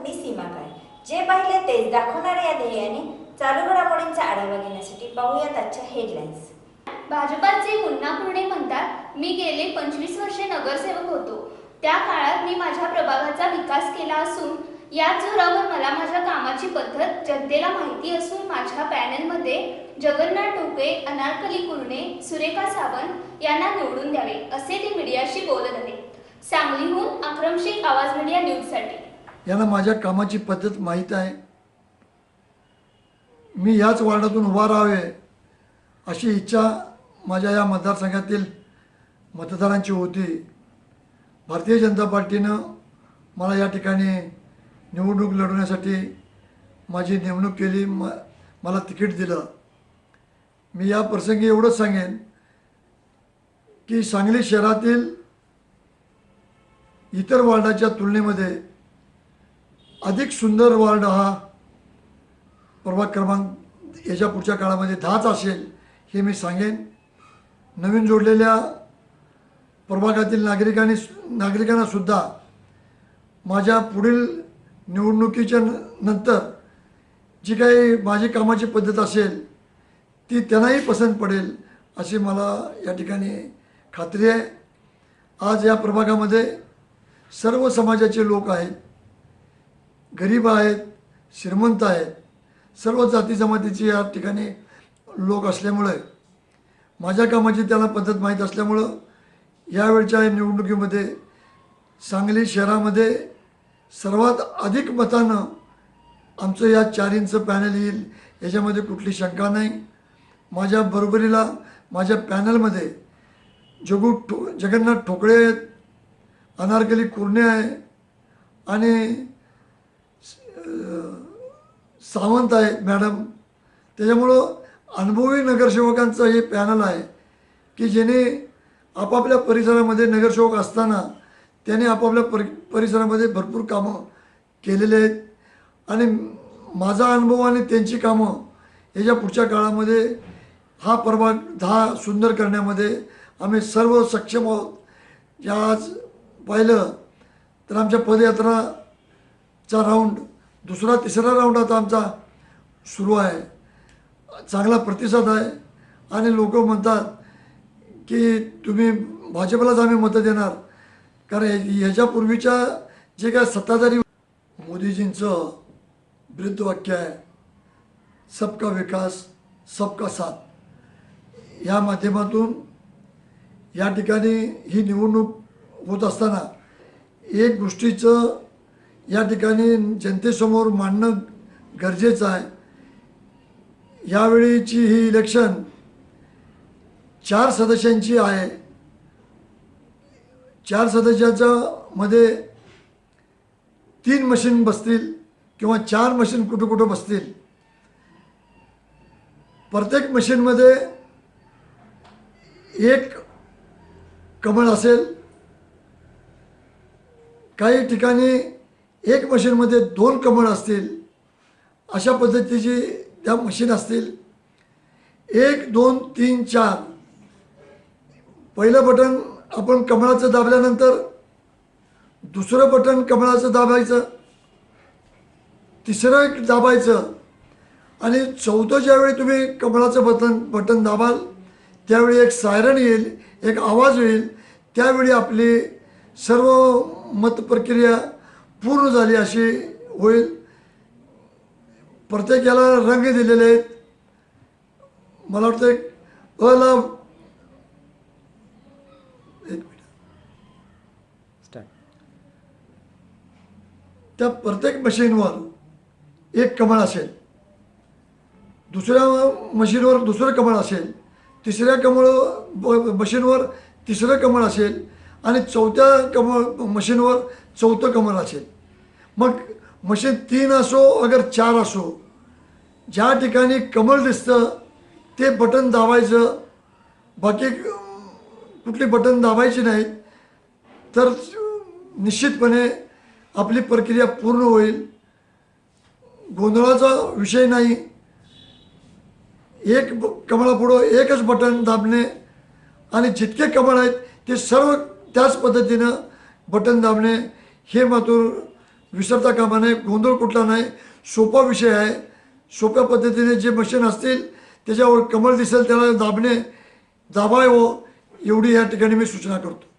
स्वागत मी सीमा काय? जे पाहिले तेच दाखवणाऱ्या या ध्येयाने चालू घडामोडींचा आढावा घेण्यासाठी पाहूयात आजच्या हेडलाईन्स भाजपाचे मुन्ना कुर्णे म्हणतात मी गेले पंचवीस वर्षे नगरसेवक होतो. त्या काळात मी माझ्या प्रभागाचा विकास केला असून याच जोरावर मला माझ्या कामाची पद्धत जनतेला माहिती असून माझ्या पॅनलमध्ये जगन्नाथ टोके अनारकली कुर्णे सुरेखा सावंत यांना निवडून द्यावे असे ते मीडियाशी बोलत होते. सांगलीहून अक्रम आवाज मीडिया न्यूजसाठी. यांना माझ्या कामाची पद्धत माहीत आहे. मी याच वार्डातून उभा राहावे अशी इच्छा माझ्या या मतदारसंघातील मतदारांची होती. भारतीय जनता पार्टीनं मला या ठिकाणी निवडणूक लढवण्यासाठी माझी नेमणूक केली म मला तिकीट दिलं. मी या प्रसंगी एवढंच सांगेन की सांगली शहरातील इतर वार्डाच्या तुलनेमध्ये अधिक सुंदर वार्ड हा प्रभाग क्रमांक याच्या पुढच्या काळामध्ये दहाच असेल हे मी सांगेन. नवीन जोडलेल्या प्रभागातील नागरिकांनी नागरिकांनासुद्धा माझ्या पुढील निवडणुकीच्या न- नंतर जी काही माझी कामाची पद्धत असेल ती त्यांनाही पसंत पडेल अशी मला या ठिकाणी खात्री आहे. आज या प्रभागामध्ये सर्व समाजाचे लोक आहेत. गरीब आहेत श्रीमंत आहेत. सर्व जाती जमातीचे या ठिकाणी लोक असल्यामुळे माझ्या कामाची त्याला पद्धत माहीत असल्यामुळं यावेळच्या निवडणुकीमध्ये सांगली शहरामध्ये सर्वात अधिक मतानं आमचं या चार इंच पॅनल येईल याच्यामध्ये कुठली शंका नाही. माझ्या बरोबरीला माझ्या पॅनलमध्ये जगू ठो जगन्नाथ ठोकळे आहेत अनारकली कुर्णे आहे आणि सावंत आहे मॅडम. त्याच्यामुळं अनुभवी नगरसेवकांचं हे पॅनल आहे की ज्याने आपापल्या परिसरामध्ये नगरसेवक असताना त्याने आपापल्या परि परिसरामध्ये भरपूर कामं केलेले आहेत. आणि माझा अनुभव आणि त्यांची कामं याच्या पुढच्या काळामध्ये हा प्रभाग दहा सुंदर करण्यामध्ये आम्ही सर्व सक्षम आहोत. जे आज पाहिलं तर आमच्या पदयात्राचा राऊंड दुसरा तिसरा राऊंड आता आमचा सुरू आहे. चांगला प्रतिसाद आहे. आणि लोक म्हणतात की तुम्ही भाजपलाच आम्ही मतं देणार. कारण ह्याच्यापूर्वीच्या जे काय सत्ताधारी मोदीजींचं ब्रीदवाक्य आहे सबका विकास सबका साथ. या माध्यमातून या ठिकाणी ही निवडणूक होत असताना एक गोष्टीचं या ठिकाणी जनतेसमोर मांडणं गरजेचं आहे. यावेळीची ही इलेक्शन चार सदस्यांची आहे. चार सदस्याच्या मध्ये तीन मशीन बसतील किंवा चार मशीन कुठं कुठं बसतील. प्रत्येक मशीनमध्ये एक कमळ असेल. काही ठिकाणी एक मशीनमध्ये दोन कमळ असतील अशा पद्धतीची त्या मशीन असतील. एक दोन तीन चार. पहिलं बटन आपण कमळाचं दाबल्यानंतर दुसरं बटन कमळाचं दाबायचं तिसरं एक दाबायचं. आणि चौथं ज्यावेळी तुम्ही कमळाचं बटन बटन दाबाल त्यावेळी एक सायरन येईल एक आवाज येईल त्यावेळी आपली सर्व मतप्रक्रिया पूर्ण झाली अशी होईल. प्रत्येकाला रंग दिलेले आहेत. मला वाटतं अला एक मिनिट. त्या प्रत्येक मशीनवर एक कमळ असेल. दुसऱ्या मशीनवर दुसरं कमळ असेल. तिसऱ्या कमळ मशीनवर तिसरं कमळ असेल. आणि चौथ्या कमळ मशीनवर चौथं कमल असेल. मग मशीन तीन असो अगर चार असो ज्या ठिकाणी कमळ दिसतं ते बटन दाबायचं. बाकी कुठली बटन दाबायची नाही तर निश्चितपणे आपली प्रक्रिया पूर्ण होईल. गोंधळाचा विषय नाही. एक कमळापुढं एकच बटन दाबणे आणि जितके कमळ आहेत ते सर्व त्याच पद्धतीनं बटन दाबणे. हे मात्र विसरता कामा नये गोंधळ कुठला नाही सोपा विषय आहे. सोप्या पद्धतीने जे मशीन असतील त्याच्यावर कमळ दिसेल त्याला दाबणे दाबावं एवढी या ठिकाणी मी सूचना करतो.